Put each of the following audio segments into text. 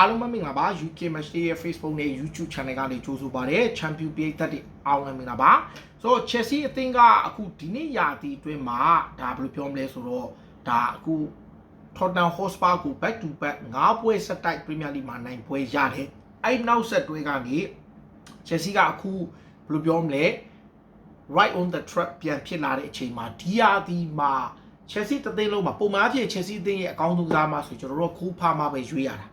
အားလုံးပဲမင်္ဂလာပါ UK Match Day ရဲ့ Facebook နဲ့ YouTube Channel ကနေကြိုဆိုပါရစေ Champion ပြည်သက်တွေအားလုံးပဲမင်္ဂလာပါဆိုတော့ Chelsea အသင်းကအခုဒီနေ့ရာသီအတွင်းမှာဒါဘယ်လိုပြောမလဲဆိုတော့ဒါအခု Tottenham Hotspur ကို back to back 9ပွဲဆက်တိုက် Premier League မှာနိုင်ပွဲရတယ်အဲ့နောက်ဆက်တွဲကနေ Chelsea ကအခုဘယ်လိုပြောမလဲ right on the track ပြန်ဖြစ်လာတဲ့အချိန်မှာဒီရာသီမှာ Chelsea တသိန်းလုံးမှာပုံမှန်အဖြစ် Chelsea အသင်းရဲ့အကောင်းဆုံးကစားမဆိုကျွန်တော်တို့ခိုးဖားမှပဲရွေးရတာ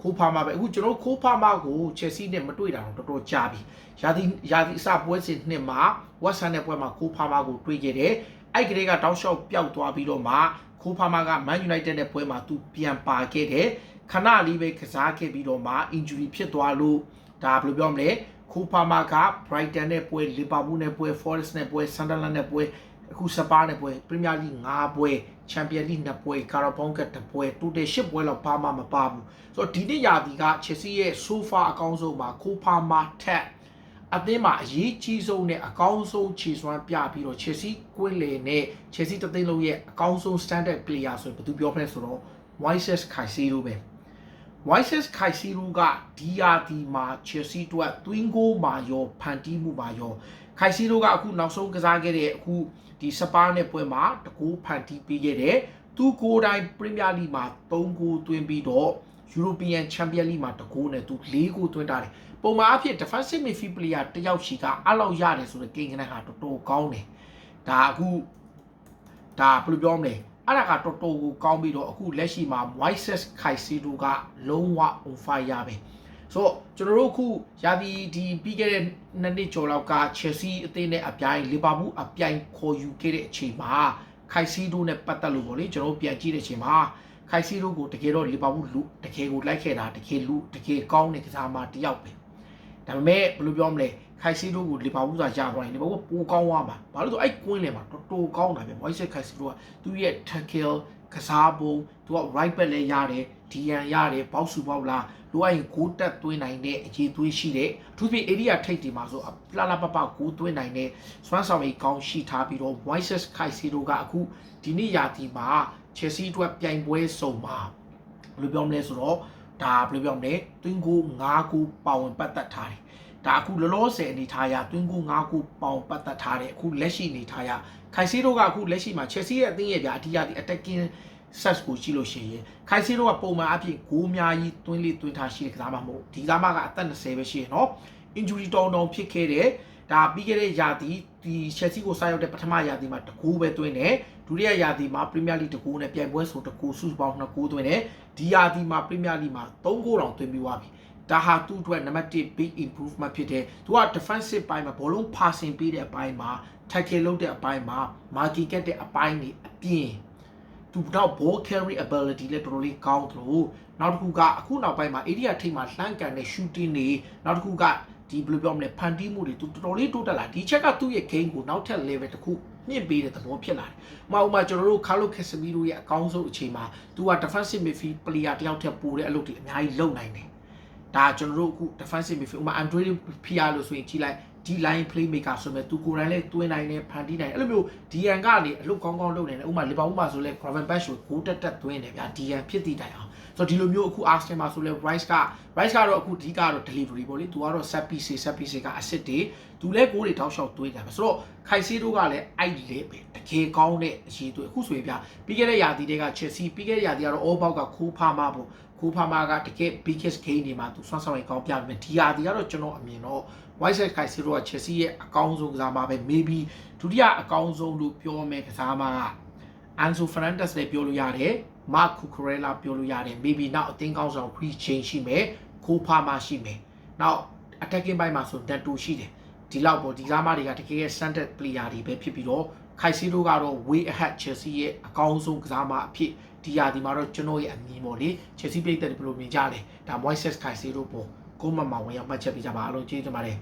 ခိုးဖားမှပဲအခုကျွန်တော်တို့ခိုးဖားမှကို Chelsea နဲ့မတွေ့တာတော့တော်တော်ကြာပြီရာသီရာသီအစပွဲစဉ်နှစ်မှာ West Ham နဲ့ပွဲမှာခိုးဖားမှကိုတွေ့ခဲ့တယ်အဲ့ကလေးကတောက်လျှောက်ပျောက်သွားပြီးတော့မှခိုးဖားမှက Man United နဲ့ပွဲမှာသူပြန်ပါခဲ့တယ်ခဏလေးပဲကစားခဲ့ပြီးတော့မှ injury ဖြစ်သွားလို့ဒါဘယ်လိုပြောမလဲခိုးဖားမှက Brighton နဲ့ပွဲ Liverpool နဲ့ပွဲ Forest နဲ့ပွဲ Sunderland နဲ့ပွဲ အခုစပါးနဲ့ပွဲပရီးမီးယားလိ5ပွဲချန်ပီယံလိ2ပွဲကာရာဘောင်းကတ်2ပွဲတိုတယ်10ပွဲလောက်ပါမှမပါဘူးဆိုတော့ဒီနေ့ရာသီက Chelsea ရဲ့ so far အကောင်းဆုံးမှာခိုးဖာမာထက်အသင်းမှာအရေးကြီးဆုံးနဲ့အကောင်းဆုံးခြေစွမ်းပြပြီးတော့ Chelsea ကွင်းလေနဲ့ Chelsea တသိန်းလုံးရဲ့အကောင်းဆုံး standard player ဆိုရင်ဘယ်သူပြောမလဲဆိုတော့ Moises Caicedo ပဲ Moises Caicedo ကဒီယာဒီမှာ Chelsea အတွက် twin goal မှာရောဖန်တီးမှုမှာရော Caicedo ကအခုနောက်ဆုံးကစားခဲ့တဲ့အခုဒီစပါးနဲ့ပွဲမှာတကူဖန်တီးပေးခဲ့တယ်သူကိုယ်တိုင် Premier League မှာ3ဂိုးသွင်းပြီးတော့ European Champion League မှာတကူနဲ့သူ4ဂိုးသွင်းတာတယ်ပုံမှန်အဖြစ် defensive midfield player တယောက်ရှိကအလောက်ရတယ်ဆိုတဲ့ကိန်းကနန်းဟာတော်တော်ကောင်းတယ်ဒါအခုဒါဘယ်လိုပြောမလဲ အဲ့ဒါကတော်တော်ကိုကောင်းပြီးတော့အခုလက်ရှိမှာ Moises Caicedo ကလုံးဝ on fire ပဲဆိုတော့ကျွန်တော်တို့အခုရာသီဒီပြီးခဲ့တဲ့နှစ်နှစ်ကျော်လောက်က Chelsea အသင်းနဲ့အပြိုင် Liverpool အပြိုင်ခေါ်ယူခဲ့တဲ့အချိန်မှာ Caicedo နဲ့ပတ်သက်လို့ပေါ့လေကျွန်တော်တို့ပြန်ကြည့်တဲ့အချိန်မှာ Caicedo ကိုတကယ်တော့ Liverpool လူတကယ်ကိုလိုက်ခဲ့တာတကယ်လူတကယ်ကောင်းတဲ့ကစားမတစ်ယောက်ပဲဒါပေမဲ့ဘယ်လိုပြောမလဲ Caicedo ကို Liverpool ကရသွားရင် Liverpool ပိုကောင်းသွားမှာဘာလို့ဆိုအဲ့ကွင်းလေမှာတော်တော်ကောင်းတာပဲ Moises Caicedo ကသူရဲ့ tackle ကစားပုံသူက right back လည်းရတယ် DN ရတယ်ဘောက်စုဘောက်လာလိုအပ်ရင်ဂိုးတက်သွင်းနိုင်တဲ့အရေးသွေးရှိတဲ့အထူးဖြင့် area ထိပ်တွေမှာဆိုလှလှပပဂိုးသွင်းနိုင်တဲ့စွမ်းဆောင်ရည်ကောင်းရှိထားပြီးတော့ Moises Caicedo ကအခုဒီနေ့ရာသီမှာ Chelsea အတွက်ပြိုင်ပွဲစုံမှာဘယ်လိုပြောမလဲဆိုတော့ဒါဘယ်လိုပြောမလဲတွင်းကို9ခုပါဝင်ပတ်သက်ထားတယ် ဒါအခုလောလောဆယ်အနေထားရတွင်းကို9ခုပေါင်ပတ်သက်ထားတယ်အခုလက်ရှိအနေထားရခိုင်စီတို့ကအခုလက်ရှိမှာ Chelsea ရဲ့အသင်းရဲ့ဗျာအဓိကဒီ attacking sets ကိုကြည့်လို့ရှိရင်ခိုင်စီတို့ကပုံမှန်အဖြစ်ဂိုးအများကြီးတွင်းလေးတွင်းထားရှိတဲ့ကစားမမဟုတ်ဒီကစားမကအသက်20ပဲရှိရနော် injury တောင်းတောင်းဖြစ်ခဲ့တယ်ဒါပြီးခဲ့တဲ့ရာသီဒီ Chelsea ကိုစားရောက်တဲ့ပထမရာသီမှာတကူပဲတွင်းတယ်ဒုတိယရာသီမှာ Premier League တကူနဲ့ပြိုင်ပွဲဆိုတကူစုစုပေါင်း2ကူတွင်းတယ်ဒီရာသီမှာ Premier League မှာ3ဂိုးတောင်တွင်းပြီးသွားပြီ ဒါဟာသူ့အတွက် number 1 big improvement ဖြစ်တယ်သူက defensive ပိုင်းမှာဘောလုံး passing ပေးတဲ့အပိုင်းမှာ tackle လုပ်တဲ့အပိုင်းမှာ marking ကတ်တဲ့အပိုင်းတွေအပြင်သူတော့ ball carry ability လည်းတော်တော်လေးကောင်းသလိုနောက်တစ်ခုကအခုနောက်ပိုင်းမှာ area ထိပ်မှာလှမ်းကန်တဲ့ shooting တွေနောက်တစ်ခုကဒီဘယ်လိုပြောမလဲဖန်တီးမှုတွေသူတော်တော်လေးတိုးတက်လာဒီချက်ကသူ့ရဲ့ game ကိုနောက်ထပ် level တစ်ခုမြင့်ပေးတဲ့သဘောဖြစ်လာတယ်။ဥပမာဥပမာကျွန်တော်တို့ Carlo Casemiro ရဲ့အကောင်းဆုံးအချိန်မှာသူက defensive midfield player တယောက်ထက်ပိုတဲ့အလုပ်တွေအများကြီးလုပ်နိုင်တယ်။ ဒါကျွန်တော်တို့အခု defensive midfield ဥပမာ Andre Pierre လို့ဆိုရင်ကြည့်လိုက်ဒီ line playmaker ဆိုမဲ့သူကိုယ်တိုင်လည်းတွင်းနိုင်တယ်ဖန်တီးနိုင်တယ်အဲ့လိုမျိုး DN ကနေအလုပ်ကောင်းကောင်းလုပ်နိုင်တယ်ဥပမာ Liverpool မှာဆိုလဲ Gravenberch ကိုဂိုးတက်တက်တွင်းတယ်ဗျာ DN ဖြစ်တည်တိုင်အောင်ဆိုတော့ဒီလိုမျိုးအခု Arsenal မှာဆိုလဲ Rice က Rice ကတော့အခုဒီကတော့ delivery ပေါ့လေသူကတော့ set piece set piece က asset တွေသူလဲဂိုးတွေတောက်လျှောက်တွင်းတယ်ပဲဆိုတော့ခိုင်စီတို့ကလည်းအဲ့လေပဲတကယ်ကောင်းတဲ့အရေးတွေအခုဆိုရင်ဗျာပြီးခဲ့တဲ့ရာသီတွေက Chelsea ပြီးခဲ့တဲ့ရာသီကတော့ all bout ကခိုးဖားမဖို့ ခိုးဖားမကတကယ် biggest game တွေမှာသူဆွမ်းဆောင်ရင်ကောင်းပြမယ်ဒီရာသီကတော့ကျွန်တော်အမြင်တော့ White Side ခိုင်စီတို့က Chelsea ရဲ့အကောင်းဆုံးကစားမပဲ maybe ဒုတိယအကောင်းဆုံးလို့ပြောမယ်ကစားမက Anzo Fernandez လည်းပြောလို့ရတယ် Mark Cucurella ပြောလို့ရတယ် maybe နောက်အသင်းကောင်းဆောင် free change ရှိမယ်ခိုးဖားမရှိမယ်နောက် attacking ဘိုင်းမှာဆို Dato ရှိတယ်ဒီလောက်ပေါ့ဒီကားမတွေကတကယ်ရဲ့ standard player တွေပဲဖြစ်ပြီးတော့ ခိုင်စီတို့ကတော့ way ahead Chelsea ရဲ့အကောင်းဆုံးကစားမအဖြစ်ဒီရာဒီမှာတော့ကျွန်တော်ရဲ့အမြင်ပေါ့လေ Chelsea ပြည်သက်တွေဘယ်လိုမြင်ကြလဲဒါ Moises Caicedo ပေါ့ကိုမမဝင်ရောက်မှတ်ချက်ပေးကြပါအားလုံးကျေးဇူးတင်ပါတယ်